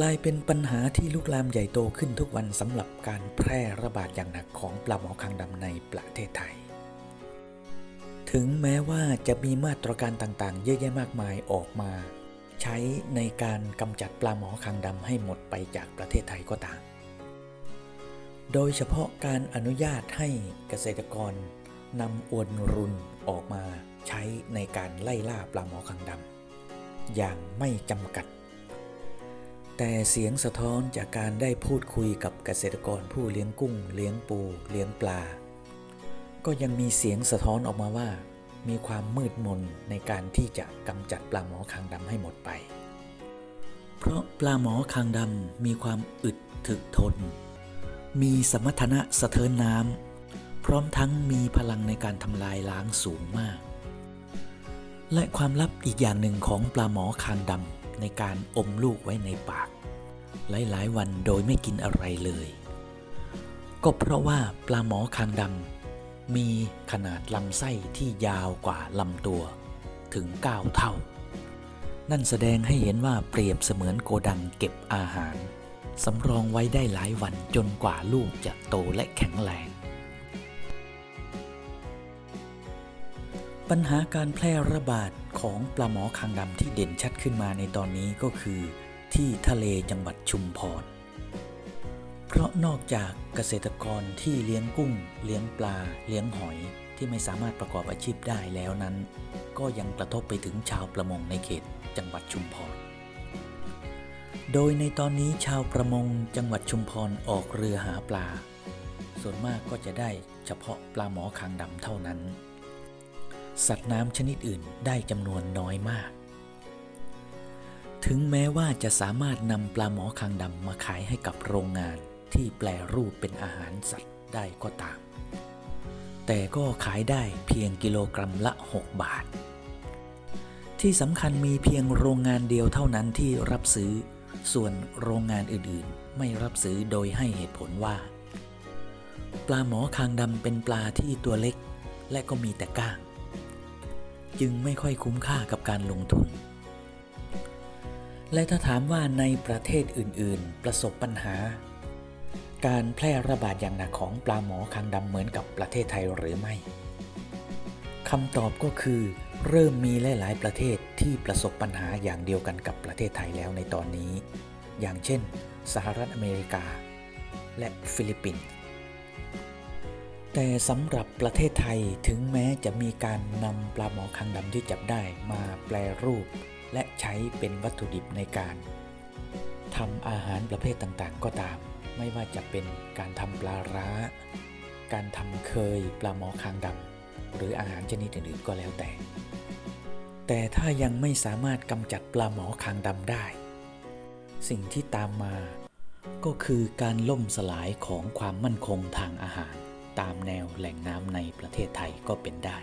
กลายเป็นปัญหาที่ลุกลามใหญ่โตขึ้นทุกวันสำหรับการแพร่ระบาดอย่างหนักของปลาหมอคางดำในประเทศไทย ถึงแม้ว่าจะมีมาตรการต่างๆ เยอะแยะมากมายออกมา ใช้ในการกำจัดปลาหมอคางดำให้หมดไปจากประเทศไทยก็ตาม โดยเฉพาะการอนุญาตให้เกษตรกรนำอวนรุนออกมาใช้ในการไล่ล่าปลาหมอคางดำอย่างไม่จำกัด แต่เสียงสะท้อนจากการได้พูดคุยกับเกษตรกรผู้เลี้ยงกุ้ง เลี้ยงปู เลี้ยงปลา ก็ยังมีเสียงสะท้อนออกมาว่า มีความมืดมนในการที่จะกำจัดปลาหมอคางดำให้หมดไป เพราะปลาหมอคางดำมีความอึดถึกทน มีสมรรถนะสะเทินน้ำพร้อมทั้งมีพลังในการทำลายล้างสูงมาก และความลับอีกอย่างหนึ่งของปลาหมอคางดำ ในการอมลูกไว้ในปาก หลายๆ วันโดยไม่กินอะไรเลย ก็เพราะว่าปลาหมอคางดำมีขนาดลำไส้ที่ยาวกว่าลำตัวถึง 9 เท่า นั่นแสดงให้เห็นว่าเปรียบเสมือนโกดังเก็บอาหารสำรองไว้ได้หลายวันจนกว่าลูกจะโตและแข็งแรง ปัญหาการแพร่ระบาดของปลาหมอคางดำที่เด่นชัดขึ้นมาในตอนนี้ก็คือ ที่ทะเลจังหวัดชุมพร เพราะนอกจากเกษตรกรที่เลี้ยงกุ้ง เลี้ยงปลา เลี้ยงหอยที่ไม่สามารถประกอบอาชีพได้แล้วนั้น ก็ยังกระทบไปถึงชาวประมงในเขตจังหวัดชุมพร โดยในตอนนี้ชาวประมงจังหวัดชุมพรออกเรือหาปลา ส่วนมากก็จะได้เฉพาะปลาหมอคางดำเท่านั้น สัตว์น้ำชนิดอื่นได้จำนวนน้อยมาก ถึงแม้ว่าจะสามารถนำปลาหมอคางดำมาขายให้กับโรงงานที่แปลรูปเป็นอาหารสัตว์ได้ก็ตาม แต่ก็ขายได้เพียงกิโลกรัมละ 6 บาท ที่สำคัญมีเพียงโรงงานเดียวเท่านั้นที่รับซื้อ ส่วนโรงงานอื่นๆ ไม่รับซื้อโดยให้เหตุผลว่า ปลาหมอคางดำเป็นปลาที่ตัวเล็ก และก็มีแต่ก้าง จึงไม่ค่อยคุ้มค่ากับการลงทุน และถ้าถามว่าในประเทศอื่นๆ ประสบปัญหา การแพร่ระบาดอย่างหนักของปลาหมอคางดำเหมือนกับประเทศไทยหรือไม่คำตอบก็คือเริ่มมีหลาย ๆ ประเทศที่ประสบปัญหาอย่างเดียวกันกับประเทศไทยแล้วในตอนนี้ อย่างเช่น สหรัฐอเมริกา และฟิลิปปินส์ แต่สำหรับประเทศไทยถึงแม้จะมีการนำปลาหมอคางดำที่จับได้มาแปลรูป และใช้เป็นวัตถุดิบในการทำอาหารประเภทต่างๆ ก็ตาม ไม่ว่าจะเป็นการทำปลาร้า การทำเคยปลาหมอคางดำหรืออาหารชนิดอื่นๆก็แล้วแต่ แต่ถ้ายังไม่สามารถกำจัดปลาหมอคางดำได้ สิ่งที่ตามมาก็คือการล่มสลายของความมั่นคงทางอาหาร ตามแนวแหล่งน้ำในประเทศไทยก็เป็นได้